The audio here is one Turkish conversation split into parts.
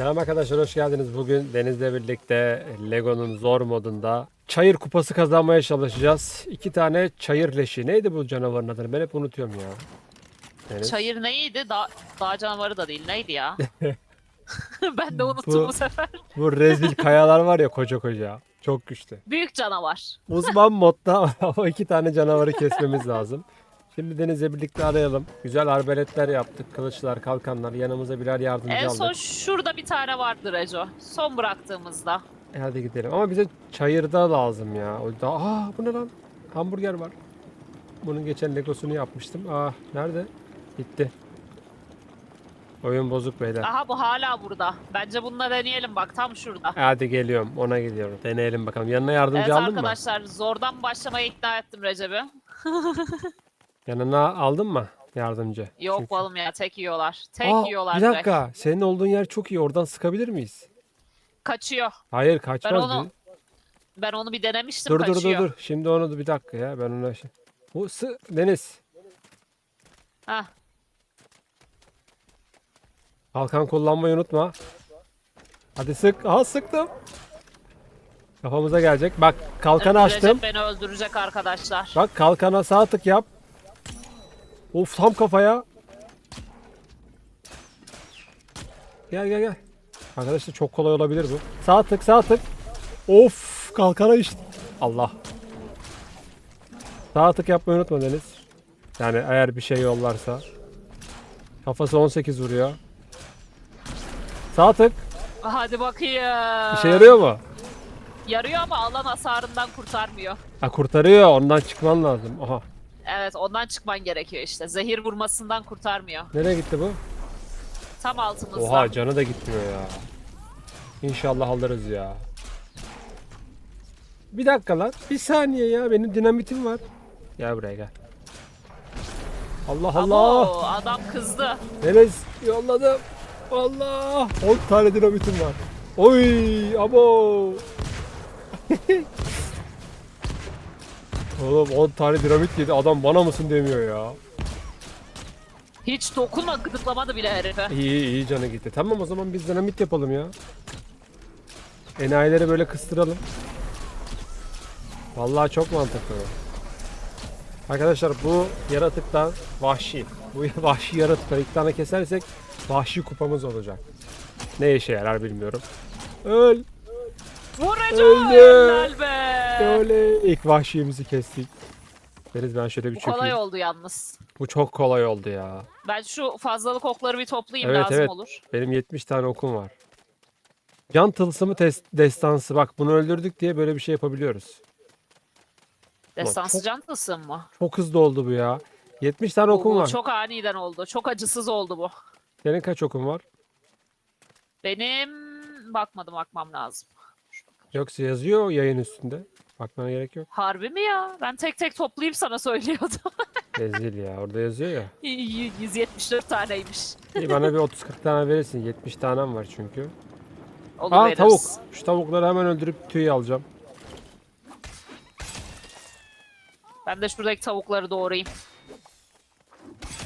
Selam arkadaşlar hoş geldiniz. Bugün Deniz'le birlikte Lego'nun zor modunda çayır kupası kazanmaya çalışacağız. İki tane çayır leşi. Neydi bu canavarın adı? Ben hep unutuyorum ya. Deniz. Çayır neydi? Da dağ canavarı da değil. Neydi ya? ben de unuttum Bu- bu sefer. Bu rezil kayalar var ya koca koca. Çok güçlü. Büyük canavar. Uzman modda o iki tane canavarı kesmemiz lazım. Şimdi Deniz'le birlikte arayalım. Güzel arbeletler yaptık. Kılıçlar, kalkanlar. Yanımıza birer yardımcı En aldık. son şurada bir tane vardı Rejo. Son bıraktığımızda. E, Hadi gidelim. Ama bize çayırda lazım ya. O da Aa bu ne lan? Hamburger var. Bunun geçen Legosunu yapmıştım. Aa nerede? Gitti. Oyun bozuk beyler. Aha bu hala burada. Bence bununla deneyelim bak tam şurada. Hadi geliyorum. Ona gidiyorum. Deneyelim bakalım. Yanına yardımcı Evet aldın mı? arkadaşlar zordan başlamaya ikna ettim Recep'i. Yanına aldın mı yardımcı? Yok Çünkü- balım ya tek yiyorlar. Tek Aa, yiyorlar Bir direkt. dakika. Senin olduğun yer çok iyi. Oradan sıkabilir miyiz? Kaçıyor. Hayır kaçmaz. Ben onu Bir- ben onu bir denemiştim Dur dur dur kaçıyor. dur. Şimdi onu bir dakika ya. Ben ona şey... Bu sı Deniz. Hah. Kalkan kullanmayı unutma. Hadi sık. Aha sıktım. Kafamıza gelecek. Bak kalkanı açtım. Beni öldürecek arkadaşlar. Bak kalkana sağ tık yap. Of tam kafaya. Gel gel gel. Arkadaşlar çok kolay olabilir bu. Sağ tık sağ tık. Of kalkana işte. Allah. Sağ tık yapmayı unutma Deniz. Yani eğer bir şey yollarsa. Kafası 18 vuruyor. Sağ tık. Hadi bakayım. İşe yarıyor mu? Yarıyor ama alan hasarından kurtarmıyor. Ha kurtarıyor. Ondan çıkman lazım. Aha. Evet ondan çıkman gerekiyor işte. Zehir vurmasından kurtarmıyor. Nereye gitti bu? Tam altımızda. Oha canı da gitmiyor ya. İnşallah alırız ya. Bir dakika lan. Bir saniye ya. Benim dinamitim var. Gel buraya gel. Allah Allah. Abo, adam kızdı. Deniz yolladım. Allah. 10 tane dinamitim var. Oy abo. Oğlum 10 tane dinamit yedi. Adam bana mısın demiyor ya. Hiç dokunma gıdıklamadı bile herife. İyi iyi canı gitti. Tamam o zaman biz dinamit yapalım ya. Enayileri böyle kıstıralım. Vallahi çok mantıklı. Arkadaşlar bu yaratıktan vahşi. Bu vahşi yaratıkları ilk tane kesersek vahşi kupamız olacak. Ne işe yarar bilmiyorum. Öl. Vuracağım. Öldü. Helal be. Öyle. İlk vahşimizi kestik. Deniz ben şöyle bir Bu kolay oldu yalnız. Bu çok kolay oldu ya. Ben şu fazlalık okları bir toplayayım Evet, lazım evet. olur. Benim 70 tane okum var. Can tılsımı tes- destansı. Bak bunu öldürdük diye böyle bir şey yapabiliyoruz. Destansı çok- can tılsım mı? Çok hızlı oldu bu ya. 70 tane Bu- okum bu var. Çok aniden oldu. Çok acısız oldu bu. Senin kaç okun var? Benim bakmadım bakmam lazım. Yoksa yazıyor yayın üstünde. Bakmana gerek yok. Harbi mi ya? Ben tek tek toplayıp sana söylüyordum. Rezil ya. Orada yazıyor ya. 174 taneymiş. İyi bana bir 30-40 tane verirsin. 70 tanem var çünkü. Onu Aa veririz. tavuk. Şu tavukları hemen öldürüp tüy alacağım. Ben de şuradaki tavukları doğrayayım.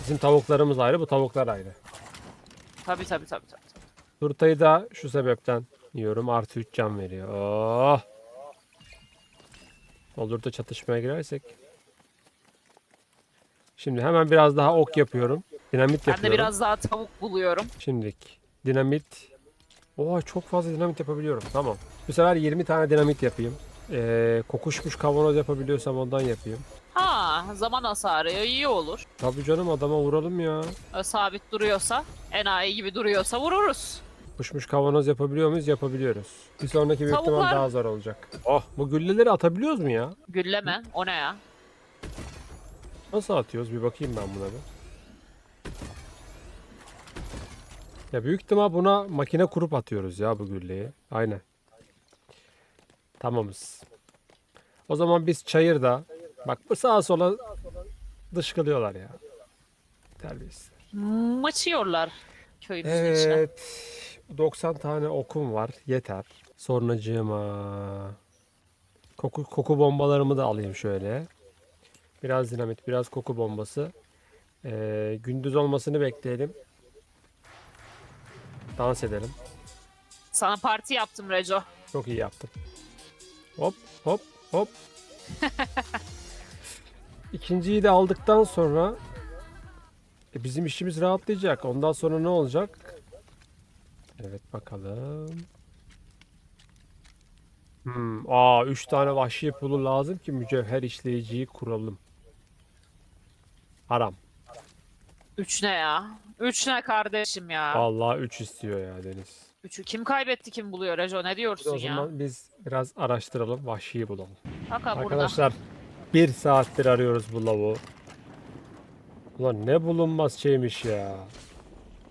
Bizim tavuklarımız ayrı, bu tavuklar ayrı. Tabii tabii tabii. tabii. Turtayı da şu sebepten yiyorum. Artı 3 can veriyor. Oh. Olur da çatışmaya girersek. Şimdi hemen biraz daha ok yapıyorum. Dinamit Ben yapıyorum. de biraz daha tavuk buluyorum. Şimdilik dinamit. Oha çok fazla dinamit yapabiliyorum. Tamam. Bu sefer 20 tane dinamit yapayım. Ee, kokuşmuş kavanoz yapabiliyorsam ondan yapayım. Ha zaman hasarı iyi olur. Tabii canım adama vuralım ya. Sabit duruyorsa, enayi gibi duruyorsa vururuz. Kokuşmuş kavanoz yapabiliyor muyuz? Yapabiliyoruz. Bir sonraki büyük ihtimal daha zor olacak. Oh bu gülleleri atabiliyoruz mu ya? Gülleme. O ne ya? Nasıl atıyoruz? Bir bakayım ben buna bir. Ya büyük ihtimal buna makine kurup atıyoruz ya bu gülleyi. Aynen. Tamamız. O zaman biz çayırda bak bu sağa sola dışkılıyorlar ya. Terbiyesiz. Maçıyorlar köyümüzün içine. Evet. 90 tane okum var. Yeter. Sonracığıma koku, koku bombalarımı da alayım şöyle. Biraz dinamit, biraz koku bombası. Ee, gündüz olmasını bekleyelim. Dans edelim. Sana parti yaptım Reco. Çok iyi yaptın. Hop hop hop. İkinciyi de aldıktan sonra e, bizim işimiz rahatlayacak. Ondan sonra ne olacak? Evet bakalım. Hmm, aa 3 tane vahşi pulu lazım ki mücevher işleyiciyi kuralım. Haram. Üç ne ya? Üç ne kardeşim ya? Vallahi 3 istiyor ya Deniz. Üçü kim kaybetti kim buluyor Reco? Ne diyorsun o ya? zaman biz biraz araştıralım, vahşiyi bulalım. Baka burada. Arkadaşlar bir saattir arıyoruz bu lavuğu. Ulan ne bulunmaz şeymiş ya.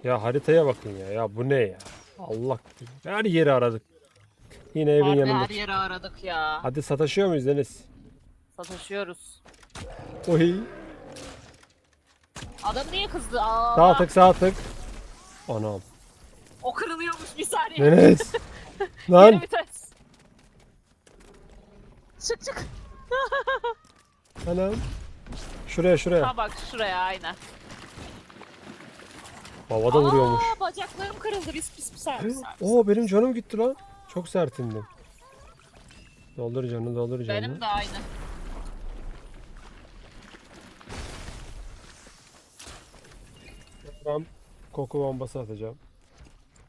Ya haritaya bakın ya. Ya bu ne ya? Allah her yeri aradık. Yine evin Harbi yanında. her yeri aradık ya. Hadi sataşıyor muyuz Deniz? Sataşıyoruz. Oy. Adam niye kızdı? Aa, Sağ tık sağ tık. Anam. O kırılıyormuş bir saniye. Deniz. Geri Lan. vites. Çık çık. Anam. Şuraya şuraya. Ha bak şuraya aynen. Havada vuruyormuş. Aa, bacaklarım kırıldı. Pis pis pis. pis. Oo benim canım gitti lan. Çok sertindim. Doldur canını doldur canını. Benim de aynı. Ben koku bombası atacağım.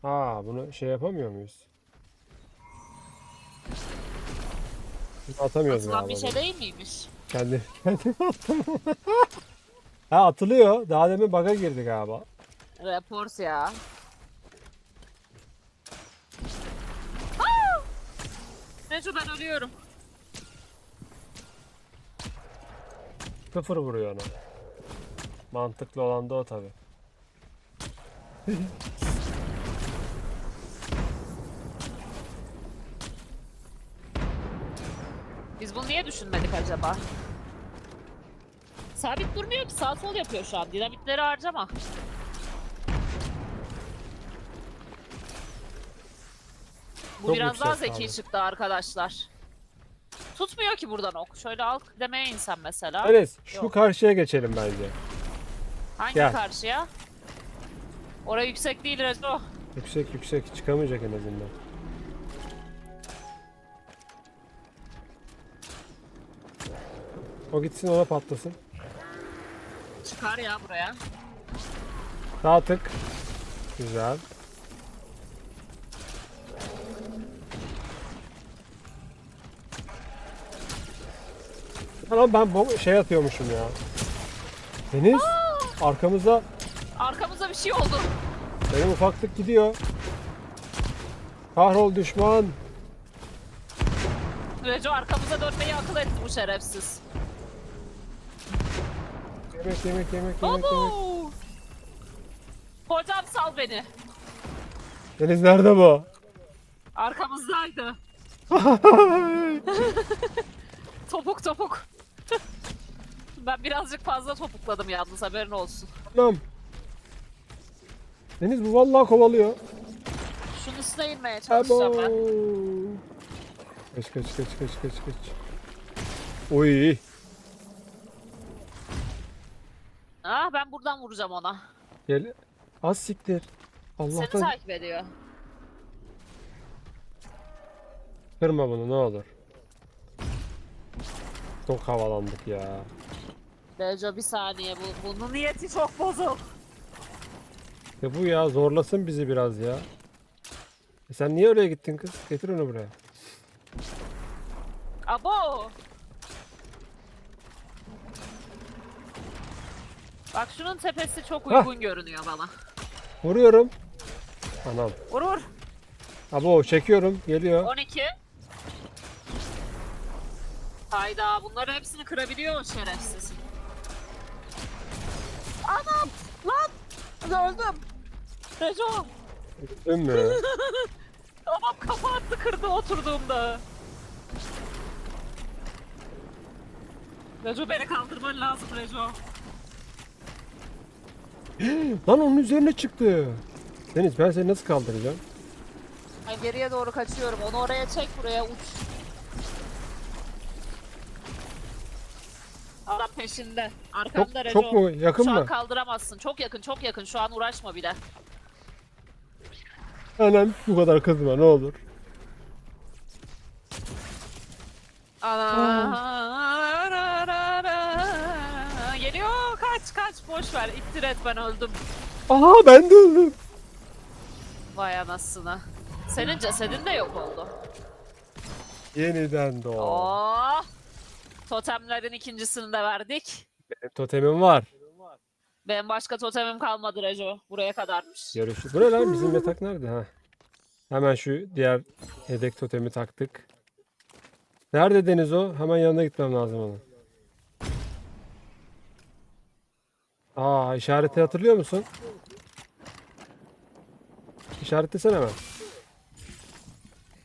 Aa bunu şey yapamıyor muyuz? Biz Atamıyoruz Atılan bir şey bunu. değil miymiş? Kendi, kendimi attım. ha atılıyor. Daha demin bug'a girdi galiba. Report ya. Aa! Neco ben ölüyorum. Sıfır vuruyor ona. Mantıklı olan da o tabi. Biz bunu niye düşünmedik acaba? Sabit durmuyor ki sağ sol yapıyor şu an. Dinamitleri harcama. Bu Çok biraz daha zeki abi. çıktı arkadaşlar. Tutmuyor ki buradan ok. Şöyle alt demeye insan mesela. Enes şu Yok. karşıya geçelim bence. Hangi Gel. karşıya? Oraya yüksek değil Rezo. Yüksek yüksek çıkamayacak en azından. O gitsin ona patlasın. Çıkar ya buraya. Sağ tık. Güzel. Lan ben bu şey atıyormuşum ya. Deniz arkamızda Arkamıza bir şey oldu. benim ufaklık gidiyor. Kahrol düşman. Reco arkamıza dönmeyi akıl etti bu şerefsiz. Yemek yemek yemek yemek yemek. Abo! Hocam sal beni. Deniz nerede bu? Arkamızdaydı. Topuk topuk. Ben birazcık fazla topukladım yalnız haberin olsun. Tamam. Deniz bu vallahi kovalıyor. Şunun üstüne inmeye Abo. çalışacağım ben. Kaç kaç kaç kaç kaç kaç. Oy. Ah ben buradan vuracağım ona. Gel. Az siktir. Seni Allah'tan takip ediyor. kırma bunu ne olur. Çok havalandık ya. Reco bir saniye bu, bunun niyeti çok bozuk. Ya bu ya zorlasın bizi biraz ya. E sen niye oraya gittin kız? Getir onu buraya. Abo! Bak şunun tepesi çok Hah. uygun görünüyor bana. Vuruyorum. Anam. Vur vur. Abo çekiyorum. Geliyor. 12. Hayda bunların hepsini kırabiliyor o şerefsiz. Anam! Lan! Öldüm. Reco! Değil mi? Tamam kafa attı kırdı oturduğumda. Reco beni kaldırman lazım Reco. Lan onun üzerine çıktı. Deniz ben seni nasıl kaldıracağım? Ay geriye doğru kaçıyorum. Onu oraya çek buraya uç. Peşinde. Çok, Arkamda Reco. çok mu? Yakın Şu an mı? kaldıramazsın. Çok yakın, çok yakın. Şu an uğraşma bile. Anam bu kadar kızma ne olur. Ana. Geliyor kaç kaç boş ver ittir et ben öldüm. Aha ben de öldüm. Vay anasını. Senin cesedin de yok oldu. Yeniden doğ. Oh. Totemlerin ikincisini de verdik. Benim totemim var. Benim başka totemim kalmadı Rejo. Buraya kadarmış. Görüşürüz. Bu ne lan bizim yatak nerede ha? Hemen şu diğer yedek totemi taktık. Nerede Deniz o? Hemen yanına gitmem lazım onun. Aa işareti hatırlıyor musun? İşaretlesene hemen.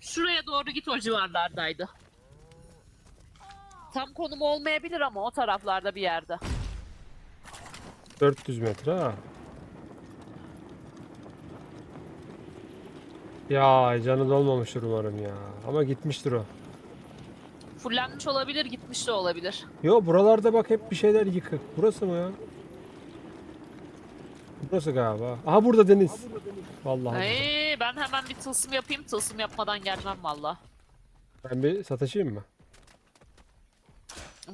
Şuraya doğru git o civarlardaydı. Tam konum olmayabilir ama o taraflarda bir yerde. 400 metre ha. Ya canı dolmamıştır umarım ya. Ama gitmiştir o. Fullenmiş olabilir, gitmiş de olabilir. Yo buralarda bak hep bir şeyler yıkık. Burası mı ya? Burası galiba. Aha burada deniz. Vallahi. Ay, ben hemen bir tılsım yapayım. Tılsım yapmadan gelmem valla. Ben bir sataşayım mı?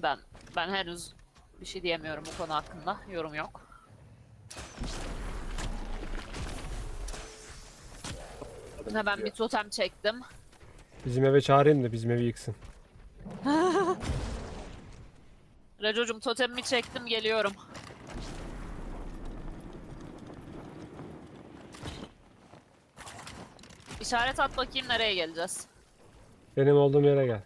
Ben ben henüz bir şey diyemiyorum bu konu hakkında. Yorum yok. Hemen bir totem çektim. Bizim eve çağırayım da bizim evi yıksın. Recocum totemimi çektim geliyorum. İşaret at bakayım nereye geleceğiz. Benim olduğum yere gel.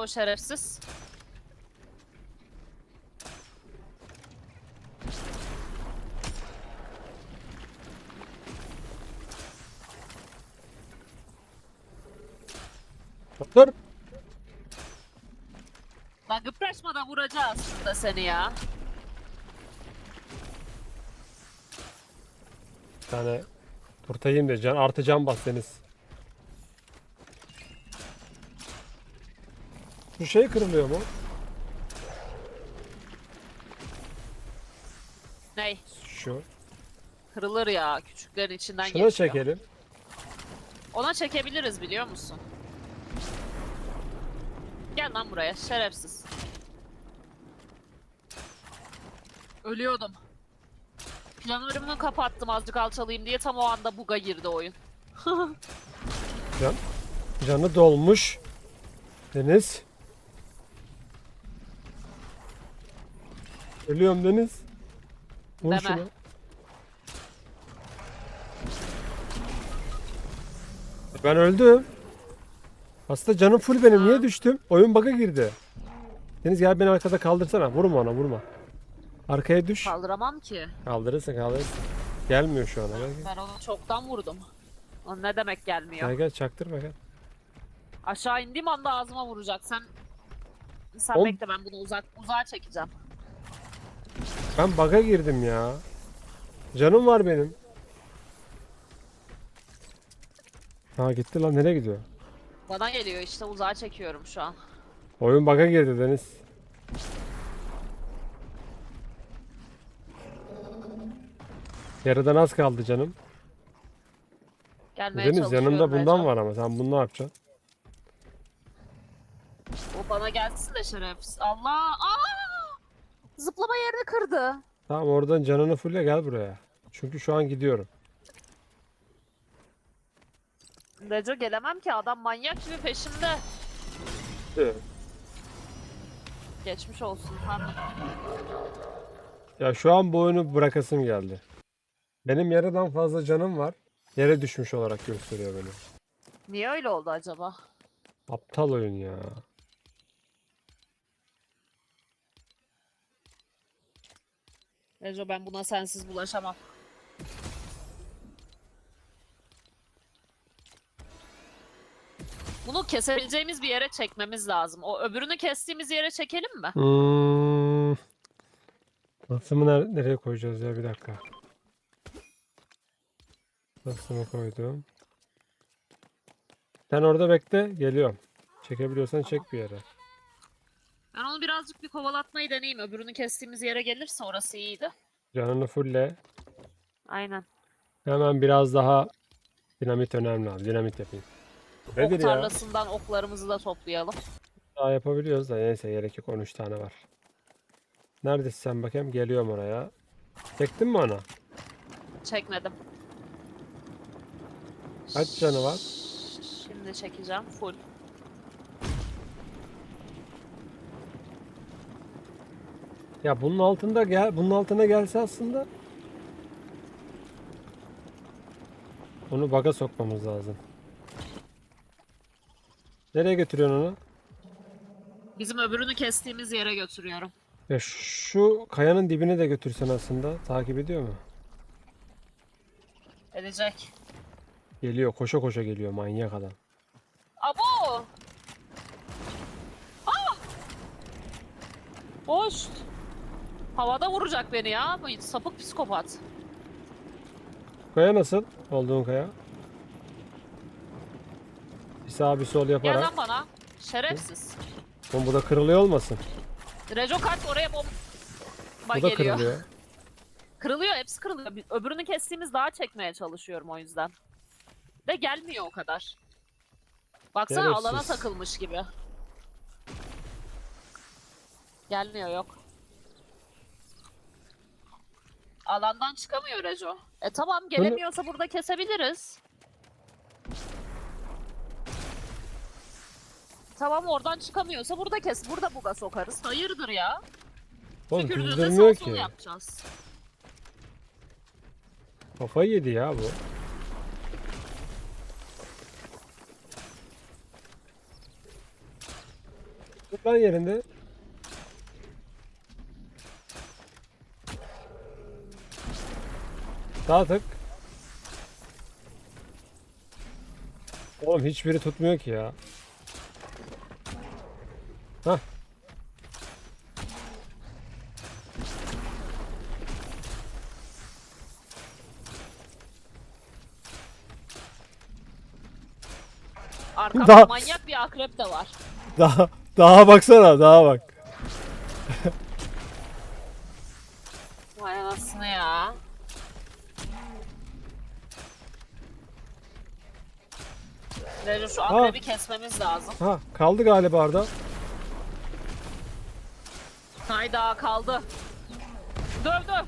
O şerefsiz? Dur. Lan gıpraşmadan vuracağız şurada seni ya. Bir tane turta yiyeyim de can, artı can bas Deniz. Şu şey kırılıyor mu? Ney? Şu. Kırılır ya. Küçüklerin içinden Şuna geçiyor. çekelim. Ona çekebiliriz biliyor musun? Gel lan buraya şerefsiz. Ölüyordum. Planörümü kapattım azıcık alçalayayım diye tam o anda buga girdi oyun. Can. Canı dolmuş. Deniz. Ölüyorum Deniz. Vur Deme. şunu. Ben öldüm. Aslında canım full benim. Niye düştüm? Oyun bug'a girdi. Deniz gel beni arkada kaldırsana. Vurma ona vurma. Arkaya düş. Kaldıramam ki. Kaldırırsın kaldırırsın. Gelmiyor şu an. Gel gel. Ben onu çoktan vurdum. O ne demek gelmiyor? Gel gel çaktırma gel. Aşağı indiğim anda ağzıma vuracak. Sen sen Oğlum- bekle ben bunu uzak uzağa çekeceğim. Ben bug'a girdim ya. Canım var benim. Ha gitti lan nereye gidiyor? Bana geliyor işte uzağa çekiyorum şu an. Oyun bug'a girdi Deniz. Yarıdan az kaldı canım. Gelmeye Deniz çalışıyorum. yanımda bundan var ama sen bunu ne yapacaksın? O bana gelsin de şerefsiz. Allah! Aa! Zıplama yerini kırdı. Tamam oradan canını fulle gel buraya. Çünkü şu an gidiyorum. Reco gelemem ki adam manyak gibi peşimde. Geçmiş olsun pardon. Ya şu an bu oyunu bırakasım geldi. Benim yarıdan fazla canım var. Yere düşmüş olarak gösteriyor beni. Niye öyle oldu acaba? Aptal oyun ya. Reco ben buna sensiz bulaşamam. Bunu kesebileceğimiz bir yere çekmemiz lazım. O öbürünü kestiğimiz yere çekelim mi? Hmm. Nasımı ner- nereye koyacağız ya bir dakika. Nasımı koydum. Sen orada bekle geliyorum. Çekebiliyorsan çek bir yere. Onu birazcık bir kovalatmayı deneyeyim. Öbürünü kestiğimiz yere gelirse orası iyiydi. Canını fulle. Aynen. Hemen biraz daha dinamit önemli abi. Dinamit yapayım. Nedir ok ya? tarlasından oklarımızı da toplayalım. Daha yapabiliyoruz da neyse gerek yok 13 tane var. Neredesin sen bakayım? Geliyorum oraya. Çektin mi onu? Çekmedim. Kaç canı var? Şimdi çekeceğim. Full. Ya bunun altında gel, bunun altına gelse aslında onu baga sokmamız lazım. Nereye götürüyorsun onu? Bizim öbürünü kestiğimiz yere götürüyorum. Ya şu kayanın dibine de götürsen aslında takip ediyor mu? Edecek. Geliyor, koşa koşa geliyor manyak adam. Abo! Ah! Boş. Havada vuracak beni ya. Bu sapık psikopat. Kaya nasıl? Olduğun kaya. Bir sağ bir sol Gel yaparak. lan bana. Şerefsiz. Oğlum bu da kırılıyor olmasın? Rejo kaç oraya bomba Bu da geliyor. kırılıyor. Kırılıyor hepsi kırılıyor. Öbürünü kestiğimiz daha çekmeye çalışıyorum o yüzden. De gelmiyor o kadar. Baksana Şerefsiz. alana takılmış gibi. Gelmiyor yok. Alandan çıkamıyor Rejo. E tamam gelemiyorsa burada kesebiliriz. Tamam oradan çıkamıyorsa burada kes. Burada buga sokarız. Hayırdır ya? Oğlum Tükürdüğünde düzdürmüyor sağ sol ki. yapacağız. Kafayı yedi ya bu. Dur lan yerinde. Sağ tık. Oğlum hiçbiri tutmuyor ki ya. Hah. Arkamda Daha- manyak bir akrep de var. Daha daha baksana daha bak. Vay anasını ya. Rejo şu akrebi kesmemiz lazım. Ha kaldı galiba orada. Hayda kaldı. Döv döv.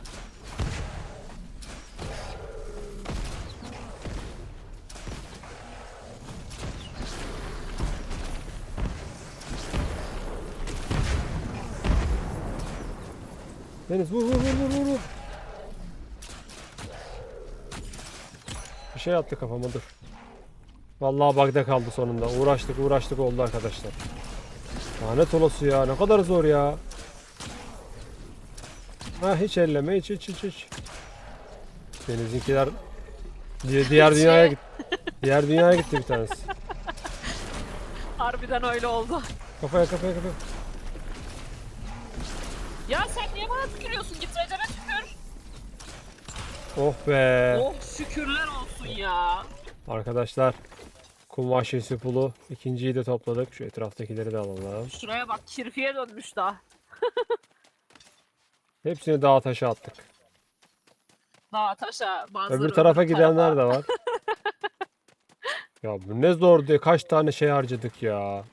Deniz vur vur vur vur, vur. Bir şey attı kafama dur. Vallahi bug'da kaldı sonunda. Uğraştık uğraştık oldu arkadaşlar. Lanet olası ya ne kadar zor ya. Ha hiç elleme hiç hiç hiç hiç. Deniz'inkiler diğer Hiç dünyaya ye. git. Diğer dünyaya gitti bir tanesi. Harbiden öyle oldu. Kafaya kafaya kafaya. Ya sen niye bana tükürüyorsun? Git Recep'e tükür. Oh be. Oh şükürler olsun ya. Arkadaşlar kum vahşisi pulu ikinciyi de topladık. Şu etraftakileri de alalım. Şuraya bak kirpiye dönmüş daha. Hepsini dağa taşa attık. Dağa taşa bazıları Öbür tarafa öbür gidenler de var. ya bu ne zor diye kaç tane şey harcadık ya.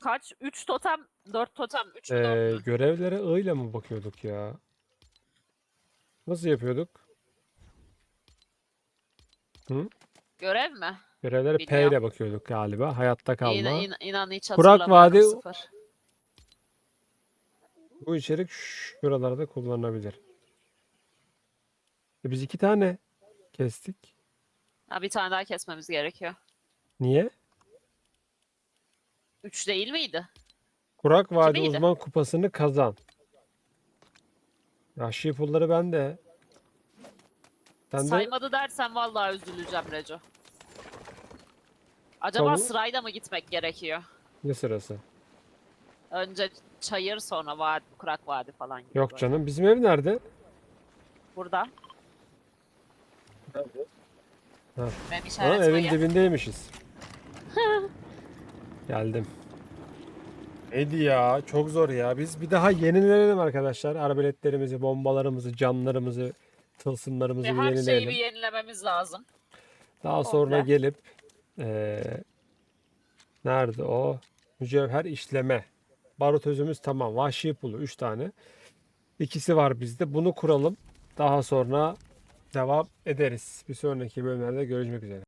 Kaç? 3 totem, 4 totem, 3 mü Ee, 4 mü? görevlere I ile mi bakıyorduk ya? Nasıl yapıyorduk? Görev mi? Görevlere P Bilmiyorum. ile bakıyorduk galiba. Hayatta kalma. İnan, inan, inan hiç Kurak hatırlamıyorum, Vadi- sıfır. Bu içerik şuralarda kullanılabilir. E biz iki tane kestik. Ha, bir tane daha kesmemiz gerekiyor. Niye? 3 değil miydi? Kurak Vadi miydi? uzman kupasını kazan. Vahşi pulları bende. Sen de Saymadı dersen vallahi üzüleceğim Reco. Acaba Tamam. sırayla mı gitmek gerekiyor? ne sırası? Önce çayır sonra vadi, kurak vadi falan gibi. Yok böyle. canım. Bizim ev nerede? Burada. Nerede? Ben Ha, işaret evin koyayım. dibindeymişiz. Geldim. Neydi ya? Çok zor ya. Biz bir daha yenileyelim arkadaşlar. Arbeletlerimizi, bombalarımızı, canlarımızı, tılsımlarımızı Ve bir her şeyi yenileyelim. bir yenilememiz lazım. Daha sonra gelip eee, nerede o? Mücevher işleme. Barut özümüz tamam. Vahşi pulu 3 tane. İkisi var bizde. Bunu kuralım. Daha sonra devam ederiz. Bir sonraki bölümlerde görüşmek üzere.